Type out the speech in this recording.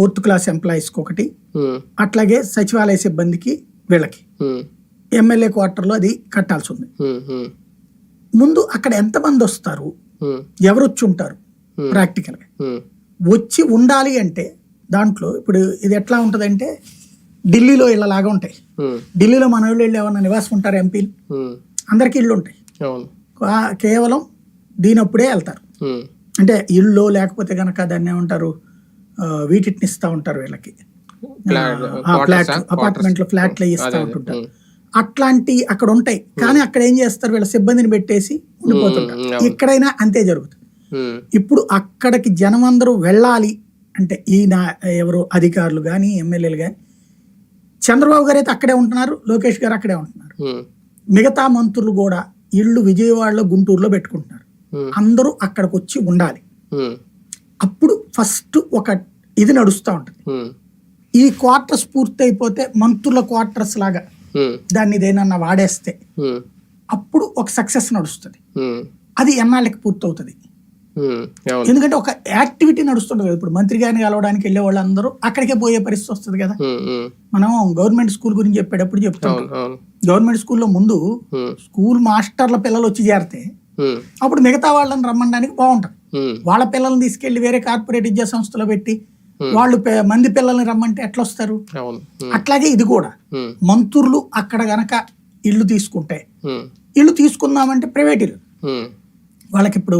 Fourth class ఎంప్లాయీస్కి ఒకటి. అట్లాగే సచివాలయ సిబ్బందికి వీళ్ళకి. ఎమ్మెల్యే క్వార్టర్లో అది కట్టాల్సి ఉంది ముందు అక్కడ ఎంతమంది వస్తారు? ఎవరు వచ్చి ఉంటారు? ప్రాక్టికల్గా. వచ్చి ఉండాలి అంటే దాంట్లో ఇప్పుడు ఇది ఎట్లా ఉంటుందంటే ఢిల్లీలో ఇళ్ళలాగా ఉంటాయి. ఢిల్లీలో మన వాళ్ళు వెళ్ళి ఏమన్నా నివాసం ఉంటారు ఎంపీలు? అందరికీ ఇళ్ళు ఉంటాయి. కేవలం దీనప్పుడే వెళ్తారు. అంటే ఇల్లు లేకపోతే కనుక దాన్ని ఏమంటారు? వీటిని ఇస్తూ ఉంటారు వీళ్ళకి. ఫ్లాట్? అపార్ట్మెంట్లు ఫ్లాట్లు ఇస్తూ. ఉంటుంటారు. ఉమ్, అట్లాంటి అక్కడ ఉంటాయి. కానీ అక్కడ ఏం చేస్తారు? వీళ్ళ సిబ్బందిని పెట్టేసి ఉండిపోతుంటారు. అవును. ఇక్కడైనా అంతే జరుగుతుంది. ఇప్పుడు అక్కడికి జనం అందరూ వెళ్ళాలి అంటే ఈ నా ఎవరు అధికారులు కానీ ఎమ్మెల్యేలు కానీ చంద్రబాబు గారు అయితే అక్కడే ఉంటున్నారు లోకేష్ గారు అక్కడే ఉంటున్నారు. మిగతా మంత్రులు కూడా ఇళ్ళు విజయవాడలో గుంటూరులో పెట్టుకుంటున్నారు. అందరూ అక్కడికి వచ్చి ఉండాలి అప్పుడు ఫస్ట్ ఒక ఇది నడుస్తూ ఉంటుంది. ఈ క్వార్టర్స్ పూర్తి అయిపోతే మంత్రుల క్వార్టర్స్ లాగా దాన్ని దేనన్నా వాడేస్తే అప్పుడు ఒక సక్సెస్ నడుస్తుంది. అది ఎన్నాళ్ళకి పూర్తవుతుంది. ఎందుకంటే ఒక యాక్టివిటీ నడుస్తుంటుంది కదా. ఇప్పుడు మంత్రి గారిని కలవడానికి వెళ్ళే వాళ్ళందరూ అక్కడికే పోయే పరిస్థితి వస్తుంది కదా. మనం గవర్నమెంట్ స్కూల్ గురించి చెప్పేటప్పుడు చెప్తాం గవర్నమెంట్ స్కూల్లో ముందు స్కూల్ మాస్టర్ల పిల్లలు వచ్చి చేరితే అప్పుడు మిగతా వాళ్ళని రమ్మడానికి బాగుంటుంది. వాళ్ళ పిల్లల్ని తీసుకెళ్ళి వేరే కార్పొరేట్ విద్యా సంస్థలో పెట్టి వాళ్ళు మంది పిల్లల్ని రమ్మంటే ఎట్లా వస్తారు అట్లాగే ఇది కూడా. మంత్రులు అక్కడ గనక ఇల్లు తీసుకుంటే ఇల్లు తీసుకుందామంటే ప్రైవేట్ ఇల్లు. వాళ్ళకి ఇప్పుడు